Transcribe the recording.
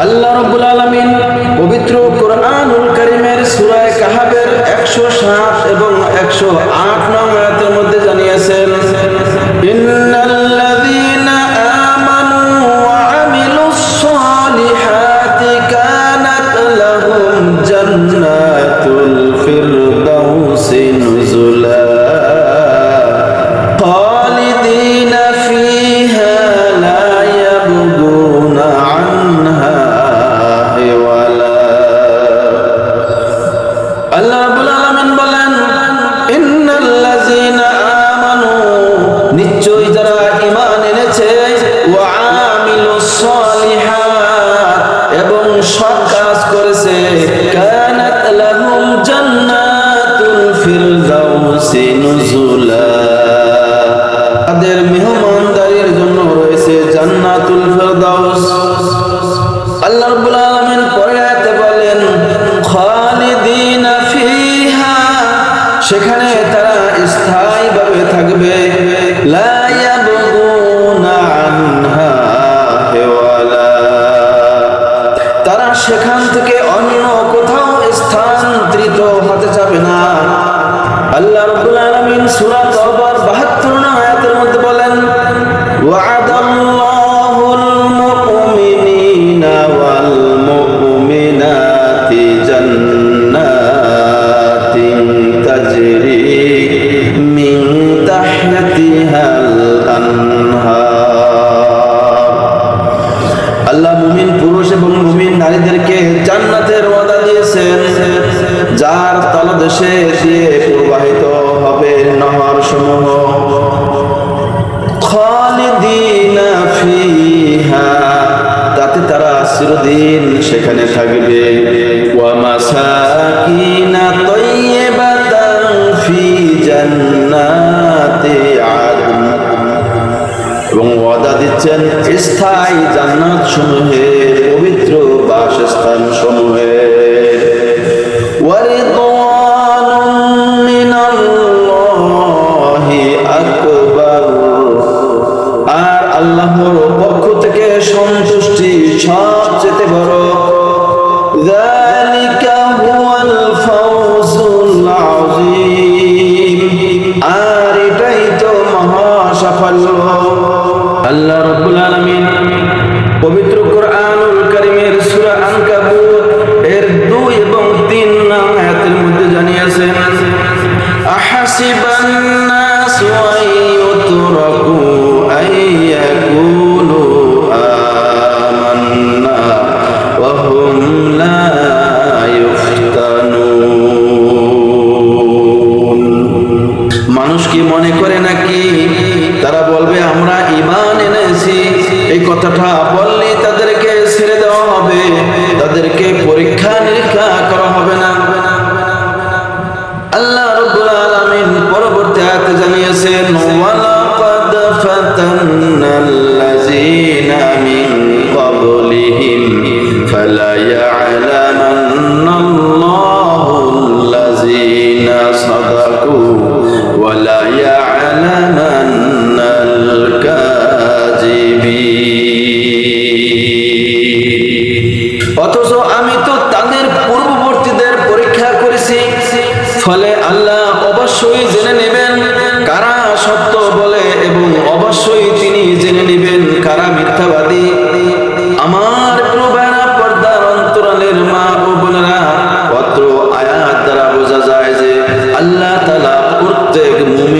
আল্লাহ রব্বুল আলমিন আল্লাহ রাব্বুল আলামিন বলেন নিশ্চয়ই যারা ঈমান এনেছে, ওয়া কাজ করেছে, কানাত লাহুম জান্নাতুল ফিরদাউসি নুজুলা। তাদের মেহমানদারির জন্য রয়েছে জান্নাতুল ফেরদাউস। আল্লাহ রাব্বুল সেখানে তারা স্থায়ীভাবে থাকবে। তারা সেখান থেকে অন্য কোথাও স্থানান্তরিত হতে যাবে না। আল্লাহ রাব্বুল আলামিন সূরা তাওবার 72 জান্নাতের ওয়াদা দিয়েছেন, যার তলদেশে দিয়ে প্রবাহিত হবে নহর সমূহ। তাতে তারা চিরদিন সেখানে থাকবে। ওয়া মাসাকিনা তাইয়্যিবাতান ফি জান্নাতি আদন। এবং ওয়াদা দিচ্ছেন স্থায়ী জান্নাত সমূহে পবিত্র বাসস্থান সমূহে আর আল্লাহর পক্ষ থেকে সন্তুষ্টি সবচেয়ে বড় ذلك পবিত্র কোরআনুল আনকাবুত, এর 2 এবং 3 নং আয়াতের মধ্যে জানিয়েছেন আহাসিবান নাসু আইয়াকুলু আমান্না ওয়া হুম লা ইফতানুন মানুষ কি মনে করে নাকি? তারা বলবে, আমরা ইমান এনেছি এই কথাটা বললে তাদেরকে ছেড়ে দেওয়া হবে। তাদেরকে পরীক্ষা নিরীক্ষা করা হবে না। আল্লাহ রাব্বুল আলামিন পরবর্তী আয়াতে জানিয়েছেন, ওয়ালাকাদ ফাতান্নাল্লাযীনা মিন ক্বাবলিহিম ফালা ইয়ালামান্নাল্লাহুল্লাযীনা ফলে আল্লাহ অবশ্যই জেনে নেবেন কারা সত্য বলে এবং অবশ্যই তিনি জেনে নেবেন কারা মিথ্যাবাদী। আমার পর্দার অন্তরালের মা আয়াত বোঝা যায় যে আল্লাহ তালা প্রত্যেক মুমিনদেরকে